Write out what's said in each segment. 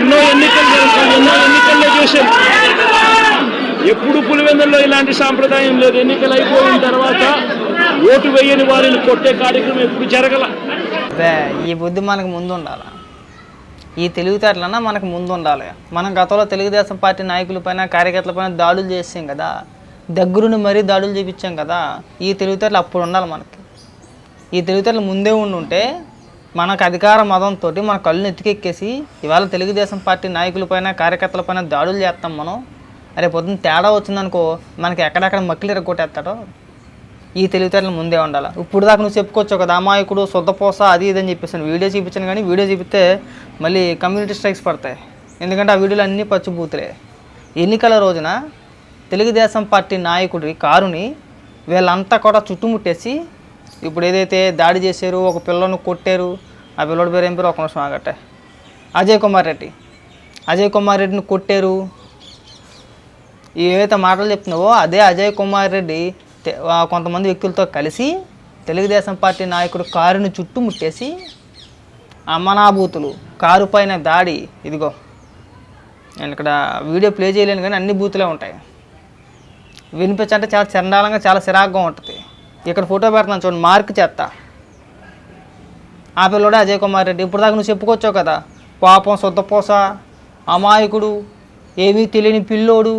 ఎన్నో ఎన్నికలు జరుగుతాయి ఎన్నో ఎన్నికల్లో చూసాం ఎప్పుడు పులివెందుల్లో ఇలాంటి సాంప్రదాయం లేదు. ఎన్నికలు అయిపోయిన తర్వాత ఓటు వేయని వారిని కొట్టే కార్యక్రమం ఎప్పుడు జరగల. ఈ బుద్ధి మనకు ముందు ఉండాలి? ఈ తెలివితేటలన్నా మనకు ముందు ఉండాలి. మనం గతంలో తెలుగుదేశం పార్టీ నాయకులపైన కార్యకర్తలపైన దాడులు చేసాం కదా. దగ్గరుండి మరీ దాడులు చేపించాం కదా. ఈ తెలివితేటలు అప్పుడు ఉండాలి మనకి. ఈ తెలివితేటలు ముందే ఉండి ఉంటే మనకు అధికార మదంతో మన కళ్ళు ఎత్తికెక్కేసి ఇవాళ తెలుగుదేశం పార్టీ నాయకులపైన కార్యకర్తలపైన దాడులు చేస్తాం మనం. అరే పొద్దున్న తేడా వచ్చిందనుకో మనకి ఎక్కడెక్కడ మక్కిలు ఎరగొట్టేస్తాడో ఈ తెలివితేటలు ముందే ఉండాలి? ఇప్పుడు దాకా నువ్వు చెప్పుకోవచ్చు కదా అమాయకుడు సొద్దపోస అది ఇది అని చెప్పేసాను వీడియో చూపించాను కానీ వీడియో చూపిస్తే మళ్ళీ కమ్యూనిటీ స్ట్రైక్స్ పడతాయి. ఎందుకంటే ఆ వీడియోలు అన్నీ పచ్చిబూతులే. ఎన్నికల రోజున తెలుగుదేశం పార్టీ నాయకుడి కారుని వీళ్ళంతా కూడా చుట్టుముట్టేసి ఇప్పుడు ఏదైతే దాడి చేశారు ఒక పిల్లను కొట్టారు ఆ పిల్లడి పేరు ఏం పేరు? ఒక నిమిషం ఆగట్టే. అజయ్ కుమార్ రెడ్డి. అజయ్ కుమార్ రెడ్డిని కొట్టారు. ఏవైతే మాటలు చెప్తున్నావో అదే అజయ్ కుమార్ రెడ్డి కొంతమంది వ్యక్తులతో కలిసి తెలుగుదేశం పార్టీ నాయకుడు కారుని చుట్టుముట్టేసి అమనాభూతులు కారు పైన దాడి. ఇదిగో నేను ఇక్కడ వీడియో ప్లే చేయలేను కానీ అన్ని బూతులే ఉంటాయి. వినిపించంటే చాలా చండాలంగా చాలా చిరాగ్గా ఉంటుంది. ఇక్కడ ఫోటో పెడుతున్నాను చూడండి మార్క్ చేస్తా. ఆ పిల్లడే అజయ్ కుమార్ రెడ్డి ఇప్పుడు దాకా నువ్వు చెప్పుకోవచ్చావు కదా పాపం సొద్దపోస అమాయకుడు ఏమీ తెలియని పిల్లోడు.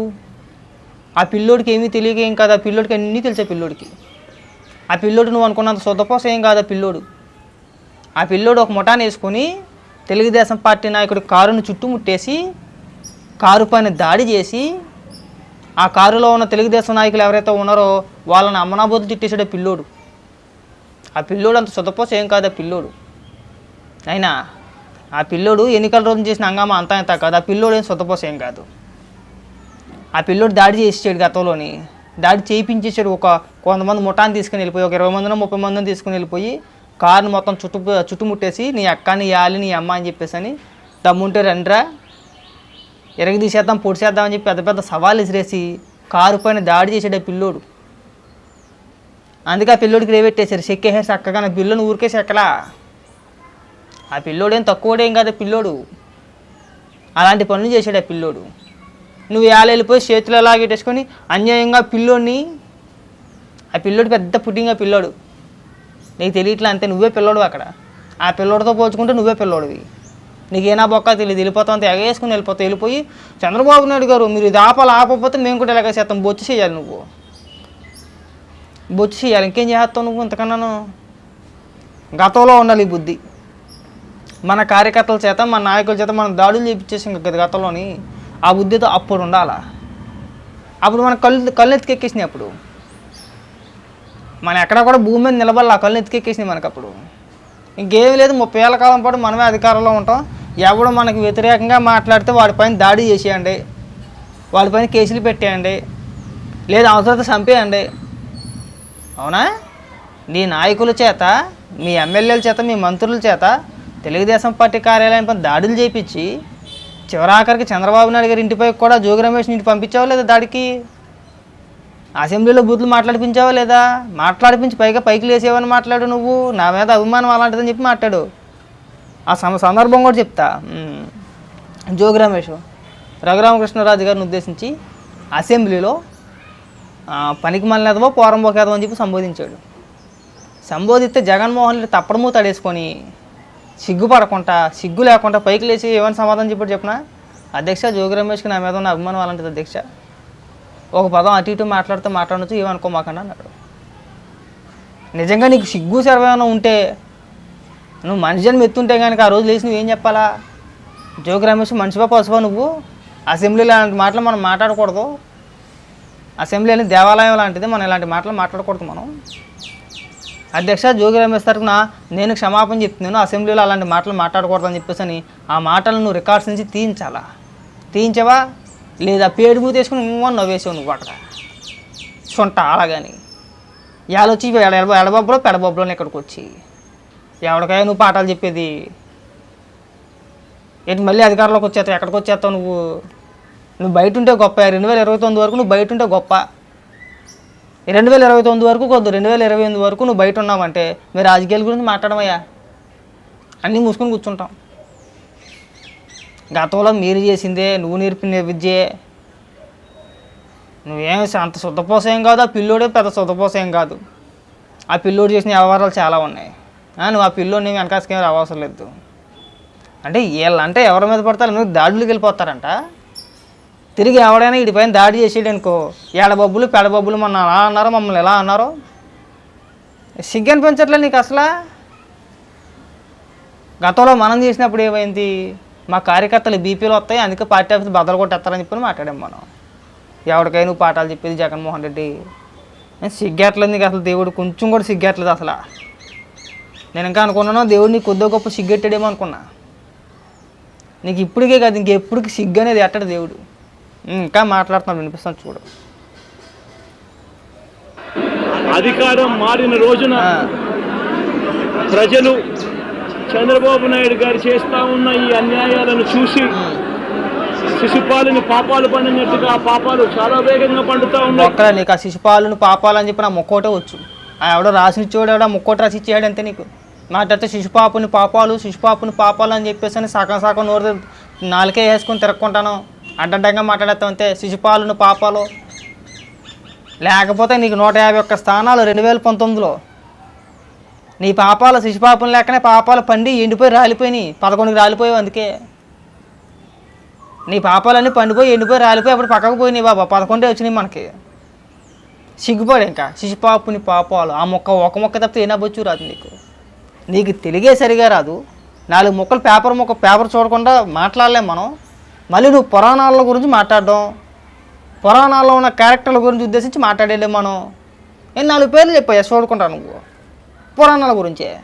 ఆ పిల్లోడికి ఏమీ తెలియక ఏం కాదు ఆ పిల్లోడికి అన్నీ తెలిసే పిల్లోడికి. ఆ పిల్లోడు నువ్వు అనుకున్నంత సొద్దపోస ఏం కాదు ఆ పిల్లోడు. ఆ పిల్లోడు ఒక ముఠాన్ని వేసుకొని తెలుగుదేశం పార్టీ నాయకుడు కారును చుట్టుముట్టేసి కారు పైన దాడి చేసి ఆ కారులో ఉన్న తెలుగుదేశం నాయకులు ఎవరైతే ఉన్నారో వాళ్ళని అమ్మనాబోతు తిట్టేసాడు ఆ పిల్లోడు. ఆ పిల్లోడు అంత సొద్దపోస ఏం కాదు ఆ పిల్లోడు. అయినా ఆ పిల్లోడు ఎన్నికల రోజు చేసిన హంగామా అంతా ఇంత కాదు. ఆ పిల్లోడు ఏం సొద్దపోస ఏం కాదు. ఆ పిల్లోడు దాడి చేసేసాడు గతంలోని. దాడి చేయించేసాడు ఒక కొంతమంది ముఠాన్ని తీసుకుని వెళ్ళిపోయి ఒక ఇరవై మందినో ముప్పై మందిని తీసుకుని వెళ్ళిపోయి కారుని మొత్తం చుట్టు చుట్టుముట్టేసి నీ అక్క నీ యాలి నీ అమ్మ అని చెప్పేసి అని దమ్ముంటే రండ్రా ఎరగ తీసేద్దాం పొడి చేద్దాం అని చెప్పి పెద్ద పెద్ద సవాళ్ళు విసిరేసి కారు పైన దాడి చేసాడు ఆ పిల్లోడు. అందుకే ఆ పిల్లోడికి రేవెట్టేశారు చెక్కేసారు చక్కగా నా పిల్లని ఊరికేసి ఎక్కలా? ఆ పిల్లోడు ఏం తక్కువడేం కాదు పిల్లోడు. అలాంటి పనులు చేశాడు ఆ పిల్లోడు. నువ్వు ఏళ్ళ చేతిలో చేతులు అన్యాయంగా పిల్లోడిని ఆ పిల్లోడు పెద్ద పుట్టింగా పిల్లోడు. నీకు తెలియట్లా అంతే నువ్వే పిల్లోడు అక్కడ. ఆ పిల్లోడితో పోల్చుకుంటే నువ్వే పిల్లోడివి. నీకేనా బొక్క? తెలియదు వెళ్ళిపోతాం అంత ఎగేసుకుని వెళ్ళిపోతావు. వెళ్ళిపోయి చంద్రబాబు నాయుడు గారు మీరు ఇది ఆపాలి ఆపకపోతే మేము కూడా ఎలాగ చేస్తాం? బొచ్చు చేయాలి నువ్వు. బొచ్చు చేయాలి. ఇంకేం చేస్తావు నువ్వు ఇంతకన్నాను? గతంలో ఉండాలి ఈ బుద్ధి. మన కార్యకర్తల చేత మన నాయకుల చేత మనం దాడులు చేపించేసాం కదా గతంలోని. ఆ బుద్ధితో అప్పుడు ఉండాలా? అప్పుడు మన కళ్ళు కళ్ళు ఎత్తికెక్కేసినాయి అప్పుడు. మనం ఎక్కడ కూడా భూమి మీద నిలబడాలి. ఆ కళ్ళు ఎత్తికెక్కేసినాయి మనకప్పుడు. ఇంకేమీ లేదు. ముప్పై ఏళ్ళ కాలం పాటు మనమే అధికారంలో ఉంటాం. ఎవడు మనకు వ్యతిరేకంగా మాట్లాడితే వాడిపైన దాడి చేసేయండి. వాడిపైన కేసులు పెట్టేయండి. లేదా అవసరత చంపేయండి. అవునా? నీ నాయకుల చేత మీ ఎమ్మెల్యేల చేత మీ మంత్రుల చేత తెలుగుదేశం పార్టీ కార్యాలయం పైన దాడులు చేయించి చివరాఖరికి చంద్రబాబు నాయుడు గారి ఇంటిపై కూడా జోగి రమేష్ ఇంటికి పంపించావా లేదా దాడికి? అసెంబ్లీలో బూతులు మాట్లాడిపించావా లేదా? మాట్లాడిపించి పైగా పైకి లేసేవని మాట్లాడు నువ్వు. నా మీద అభిమానం అలాంటిదని చెప్పి మాట్లాడు. ఆ సమ సందర్భం కూడా చెప్తా. జోగి రమేష్ రఘురామకృష్ణరాజు గారిని ఉద్దేశించి అసెంబ్లీలో పనికి మళ్ళీ పోరంబోకేదవో అని చెప్పి సంబోధించాడు. సంబోధిస్తే జగన్మోహన్ రెడ్డి తప్పడమూ తడేసుకొని సిగ్గుపడకుండా సిగ్గు లేకుండా పైకి లేచి ఏమని సమాధానం చెప్పాడు చెప్పిన? అధ్యక్ష జోగి రమేష్కి నా మీద ఉన్న అభిమానం అలాంటిది అధ్యక్ష. ఒక పదం అటు ఇటు మాట్లాడితే మాట్లాడచ్చు ఏమనుకోమాకండి అన్నాడు. నిజంగా నీకు సిగ్గు సర్వేమైనా ఉంటే నువ్వు మనిషి జన్మ ఎత్తుంటే కనుక ఆ రోజు లేచి నువ్వేం చెప్పాలా? జోగి రమేష్ మనిషిపా పసుపా నువ్వు? అసెంబ్లీలో అలాంటి మాటలు మనం మాట్లాడకూడదు. అసెంబ్లీ అనేది దేవాలయం లాంటిది మనం ఇలాంటి మాటలు మాట్లాడకూడదు మనం. అధ్యక్ష జోగి రమేష్ తరఫున నేను క్షమాపణ చెప్తున్నాను అసెంబ్లీలో అలాంటి మాటలు మాట్లాడకూడదని చెప్పేసి అని ఆ మాటలను నువ్వు రికార్డ్స్ నుంచి తీయించాలా? తీయించవా? లేదా పేడు మూత వేసుకుని నువ్వు నవ్వేసావు నువ్వు అక్కడ సొంట అలాగని యాలొచ్చి ఎడబొబ్బలో పెడబొబ్బలో ఇక్కడికి వచ్చి. ఎవరికైనా నువ్వు పాఠాలు చెప్పేది. ఏంటి మళ్ళీ అధికారంలోకి వచ్చేస్తావు? ఎక్కడికి వచ్చేస్తావు నువ్వు? నువ్వు బయట ఉంటే గొప్ప. రెండు వేల ఇరవై తొమ్మిది వరకు నువ్వు బయట ఉంటే గొప్ప. రెండు వేల ఇరవై తొమ్మిది వరకు కొద్దు. రెండు వేల ఇరవై ఎనిమిది వరకు నువ్వు బయట ఉన్నావంటే మీరు రాజకీయాల గురించి మాట్లాడమయ్యా? అన్నీ మూసుకొని కూర్చుంటాం. గతంలో మీరు చేసిందే నువ్వు నేర్పిన విద్యే. నువ్వేం అంత శుద్ధపోసేం కాదు. ఆ పిల్లోడే పెద్ద శుద్ధపోసేం కాదు. ఆ పిల్లోడు చేసిన వ్యవహారాలు చాలా ఉన్నాయి. నువ్వు ఆ పిల్లోడిని వెనకాసుకేం రావసరం లేదు. అంటే వీళ్ళంటే ఎవరి మీద పడతారు? నువ్వు దాడులకు వెళ్ళిపోతారంట. తిరిగి ఎవడైనా ఇటుపైన దాడి చేసేడు అనుకో. ఏడబబ్బులు పెడబబ్బులు మొన్న అలా అన్నారు మమ్మల్ని ఎలా అన్నారు? సిగ్గు అనిపించట్లే నీకు అసలు? గతంలో మనం చేసినప్పుడు ఏమైంది? మా కార్యకర్తలు బీపీలు వస్తాయి అందుకే పార్టీ ఆఫీస్ బదలు కొట్టేస్తారని చెప్పి మాట్లాడాం మనం. ఎవరికైనా నువ్వు పాఠాలు చెప్పేది జగన్మోహన్ రెడ్డి. సిగ్గేట్లేదు సిగ్గట్లేదు నీకు అసలు దేవుడు కొంచెం కూడా సిగ్గట్లేదు అసలు. నేను ఇంకా అనుకున్నాను దేవుడు నీకు కొద్దిగా గొప్ప సిగ్గెట్టాడేమో అనుకున్నా. నీకు ఇప్పటికే కాదు ఇంకెప్పటికి సిగ్గు అనేది ఎట్టడు దేవుడు. ఇంకా మాట్లాడుతున్నాడు వినిపిస్తాను చూడు. అధికారం మారిన రోజున ప్రజలు చంద్రబాబు నాయుడు గారు చేస్తా ఉన్న ఈ అన్యాయాలను చూసి శిశుపాలని పాపాలు పండినట్టుగా ఆ పాపాలు చాలా వేగంగా పండుతా ఉన్నాయి. నీకు ఆ శిశుపాలను పాపాలు అని చెప్పి నా ముక్కోటే వచ్చు. ఆ ఎవడో రాసినిచ్చేవాడు ఎవడో ముక్కోటి రాసి అంతే నీకు. నాటైతే శిశుపాపుని పాపాలు శిశుపాపుని పాపాలు అని చెప్పేసి అని సగం సగం నోరు నాలుకే వేసుకొని తిరక్కుంటాను. అడ్డడ్డంగా మాట్లాడతాం అంతే. శిశుపాలను పాపాలు. లేకపోతే నీకు నూట యాభై ఒక్క స్థానాలు రెండు వేల పంతొమ్మిదిలో. నీ పాపాలు శిశుపాపం లేకనే పాపాలు పండి ఎండిపోయి రాలిపోయినాయి. పదకొండుకి రాలిపోయావు అందుకే. నీ పాపాలన్నీ పండిపోయి ఎండిపోయి రాలిపోయి అప్పుడు పక్కకు పోయినాయి బాబా. పదకొండే వచ్చినాయి మనకి. సిగ్గుపడు ఇంకా. శిశుపాపుని పాపాలు. ఆ మొక్క ఒక మొక్క తప్పితే ఏ నవ్వచ్చు రాదు నీకు? నీకు తెలుగే సరిగా రాదు. నాలుగు మొక్కలు పేపర్ మొక్క పేపర్ చూడకుండా మాట్లాడలేం మనం. మళ్ళీ నువ్వు పురాణాల గురించి మాట్లాడడం. పురాణాల్లో ఉన్న క్యారెక్టర్ల గురించి ఉద్దేశించి మాట్లాడలేం మనం. నేను నాలుగు పేర్లు చెప్పా చూడుకుంటా నువ్వు. పురాణాల గురించే.